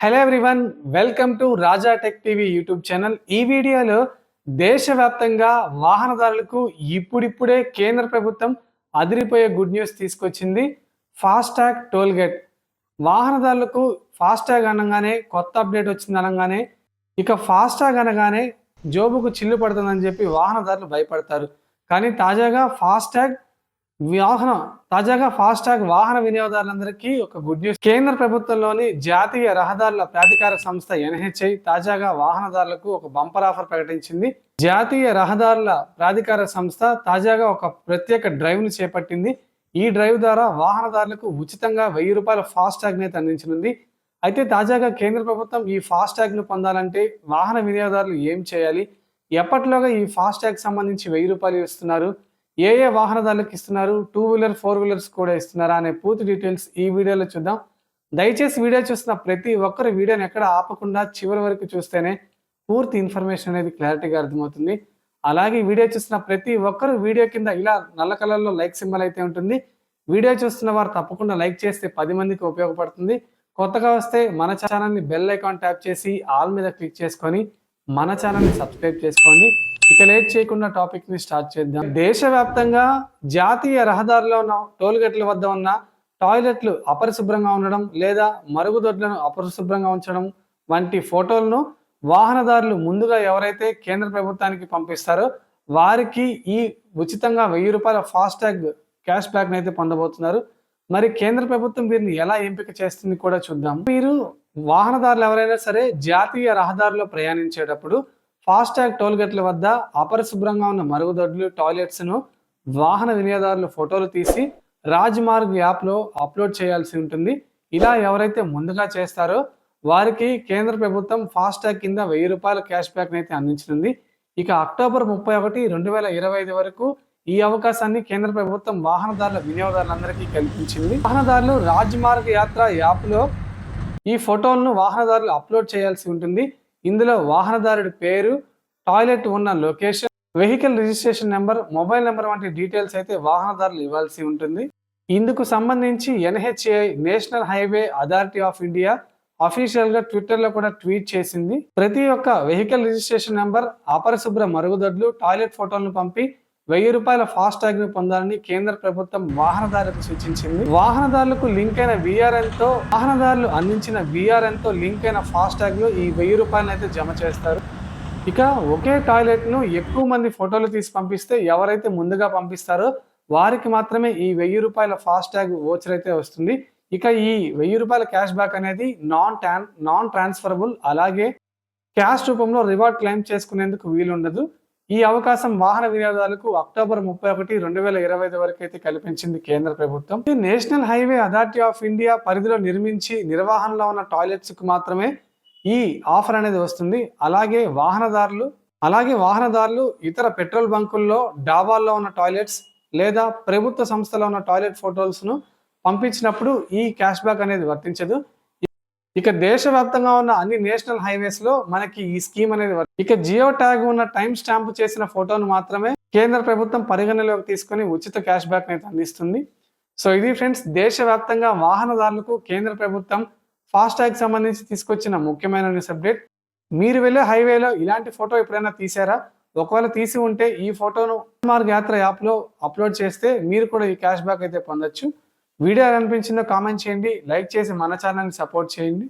Hello everyone welcome to Raja tech TV YouTube channel ఈ వీడియోలో దేశవ్యాప్తంగా వాహనదారులకు ఇప్పుడిప్పుడే కేంద్ర ప్రభుత్వం అదిరిపోయే గుడ్ న్యూస్ తీసుకొచ్చింది. ఫాస్టాగ్ టోల్గేట్ వాహనదారులకు ఫాస్టాగ్ అనగానే కొత్త అప్డేట్ వచ్చింది అనగానే ఇక ఫాస్టాగ్ అనగానే జోబుకు చిల్లు పడుతుందని చెప్పి వాహనదారులు భయపడతారు. కానీ తాజాగా ఫాస్టాగ్ వాహన తాజాగా ఫాస్టాగ్ వాహన వినియోగదారులందరికీ ఒక గుడ్ న్యూస్. కేంద్ర ప్రభుత్వంలోని జాతీయ రహదారుల ప్రాధికార సంస్థ ఎన్హెచ్ఐ తాజాగా వాహనదారులకు ఒక బంపర్ ఆఫర్ ప్రకటించింది. జాతీయ రహదారుల ప్రాధికార సంస్థ తాజాగా ఒక ప్రత్యేక డ్రైవ్ను చేపట్టింది. ఈ డ్రైవ్ ద్వారా వాహనదారులకు ఉచితంగా వెయ్యి రూపాయల ఫాస్టాగ్ని అందించనుంది. అయితే తాజాగా కేంద్ర ప్రభుత్వం ఈ ఫాస్టాగ్ను పొందాలంటే వాహన వినియోగదారులు ఏం చేయాలి? ఎప్పటిలోగా ఈ ఫాస్టాగ్ సంబంధించి వెయ్యి రూపాయలు ఇస్తున్నారు? ఏ ఏ వాహనదారులకు ఇస్తున్నారు? టూ వీలర్ ఫోర్ వీలర్స్ కూడా ఇస్తున్నారా అనే పూర్తి డీటెయిల్స్ ఈ వీడియోలో చూద్దాం. దయచేసి వీడియో చూస్తున్న ప్రతి ఒక్కరు వీడియోని ఎక్కడ ఆపకుండా చివరి వరకు చూస్తేనే పూర్తి ఇన్ఫర్మేషన్ అనేది క్లారిటీగా అర్థమవుతుంది. అలాగే వీడియో చూస్తున్న ప్రతి ఒక్కరు వీడియో కింద ఇలా నల్ల కలర్లో లైక్ సింబల్ అయితే ఉంటుంది. వీడియో చూస్తున్న వారు తప్పకుండా లైక్ చేస్తే పది మందికి ఉపయోగపడుతుంది. కొత్తగా వస్తే మన ఛానల్ని బెల్ ఐకాన్ ట్యాప్ చేసి ఆల్ మీద క్లిక్ చేసుకొని మన ఛానల్ని సబ్స్క్రైబ్ చేసుకోండి. ఇక లేట్ చేయకుండా టాపిక్ని స్టార్ట్ చేద్దాం. దేశవ్యాప్తంగా జాతీయ రహదారిలో ఉన్న టోల్గేట్ల వద్ద ఉన్న టాయిలెట్లు అపరిశుభ్రంగా ఉండడం లేదా మరుగుదొడ్లను అపరిశుభ్రంగా ఉంచడం వంటి ఫోటోలను వాహనదారులు ముందుగా ఎవరైతే కేంద్ర ప్రభుత్వానికి పంపిస్తారో వారికి ఈ ఉచితంగా వెయ్యి రూపాయల ఫాస్టాగ్ క్యాష్ బ్యాక్ అయితే పొందబోతున్నారు. మరి కేంద్ర ప్రభుత్వం వీరిని ఎలా ఎంపిక చేస్తుంది కూడా చూద్దాం. మీరు వాహనదారులు ఎవరైనా సరే జాతీయ రహదారిలో ప్రయాణించేటప్పుడు ఫాస్టాగ్ టోల్గేట్ల వద్ద అపరిశుభ్రంగా ఉన్న మరుగుదొడ్లు టాయిలెట్స్ను వాహన వినియోగదారులు ఫోటోలు తీసి రాజ్మార్గ్ యాప్లో అప్లోడ్ చేయాల్సి ఉంటుంది. ఇలా ఎవరైతే ముందుగా చేస్తారో వారికి కేంద్ర ప్రభుత్వం ఫాస్టాగ్ కింద వెయ్యి రూపాయల క్యాష్ బ్యాక్ని అయితే అందించనుంది. ఇక అక్టోబర్ ముప్పై ఒకటి రెండు వేల ఇరవై ఐదు వరకు ఈ అవకాశాన్ని కేంద్ర ప్రభుత్వం వాహనదారుల వినియోగదారులందరికీ కల్పించింది. వాహనదారులు రాజ్మార్గ్ యాత్ర యాప్లో ఈ ఫోటోలను వాహనదారులు అప్లోడ్ చేయాల్సి ఉంటుంది. ఇందులో వాహనదారుడి పేరు టాయిలెట్ ఉన్న location vehicle registration number mobile number వంటి డీటెయిల్స్ అయితే వాహనదారులు ఇవ్వాల్సి ఉంటుంది. ఇందుకు సంబంధించి NHAI national highway authority of India అఫీషియల్గా ట్విట్టర్లో కూడా ట్వీట్ చేసింది. ప్రతి ఒక్క వెహికల్ రిజిస్ట్రేషన్ నెంబర్ అపరిశుభ్ర మరుగుదొడ్లు టాయిలెట్ ఫోటోలను పంపి వెయ్యి రూపాయల ఫాస్ట్ ట్యాగ్ను పొందాలని కేంద్ర ప్రభుత్వం వాహనదారులకు సూచించింది. వాహనదారులకు లింక్ అయిన విఆర్ఎన్తో వాహనదారులు అందించిన విఆర్ఎన్తో లింక్ అయిన ఫాస్ట్ ట్యాగ్లో ఈ వెయ్యి రూపాయలను అయితే జమ చేస్తారు. ఇక ఒకే టాయిలెట్ను ఎక్కువ మంది ఫోటోలు తీసి పంపిస్తే ఎవరైతే ముందుగా పంపిస్తారో వారికి మాత్రమే ఈ వెయ్యి రూపాయల ఫాస్ట్ ట్యాగ్ ఓచర్ అయితే వస్తుంది. ఇక ఈ వెయ్యి రూపాయల క్యాష్ బ్యాక్ అనేది నాన్ ట్రాన్ నాన్ ట్రాన్స్ఫరబుల్ అలాగే క్యాష్ రూపంలో రివార్డ్ క్లెయిమ్ చేసుకునేందుకు వీలుండదు. ఈ అవకాశం వాహన వినియోగదారులకు అక్టోబర్ ముప్పై ఒకటి రెండు వేల ఇరవై ఐదు వరకు అయితే కల్పించింది కేంద్ర ప్రభుత్వం. ఈ national highway authority of India పరిధిలో నిర్మించి నిర్వహణలో ఉన్న టాయిలెట్స్కు మాత్రమే ఈ ఆఫర్ అనేది వస్తుంది. అలాగే వాహనదారులు అలాగే వాహనదారులు ఇతర పెట్రోల్ బంకుల్లో డాబాల్లో ఉన్న టాయిలెట్స్ లేదా ప్రభుత్వ సంస్థలో ఉన్న టాయిలెట్ ఫోటోల్స్ను పంపించినప్పుడు ఈ క్యాష్ బ్యాక్ అనేది వర్తించదు. ఇక దేశవ్యాప్తంగా ఉన్న అన్ని నేషనల్ హైవేస్లో మనకి ఈ స్కీమ్ అనేది ఇక జియో ట్యాగ్ ఉన్న టైం స్టాంప్ చేసిన ఫోటోను మాత్రమే కేంద్ర ప్రభుత్వం పరిగణలోకి తీసుకొని ఉచిత క్యాష్ బ్యాక్ అయితే అందిస్తుంది. సో ఇది ఫ్రెండ్స్ దేశవ్యాప్తంగా వాహనదారులకు కేంద్ర ప్రభుత్వం ఫాస్ట్ ట్యాగ్ సంబంధించి తీసుకొచ్చిన ముఖ్యమైన న్యూస్ అప్డేట్. మీరు వెళ్ళే హైవేలో ఇలాంటి ఫోటో ఎప్పుడైనా తీసారా? ఒకవేళ తీసి ఉంటే ఈ ఫోటోను మార్గ్ యాత్ర యాప్లో అప్లోడ్ చేస్తే మీరు కూడా ఈ క్యాష్ బ్యాక్ అయితే పొందొచ్చు. వీడియో అనిపించిందో కామెంట్ చేయండి. లైక్ చేసి మన ఛానల్ని సపోర్ట్ చేయండి.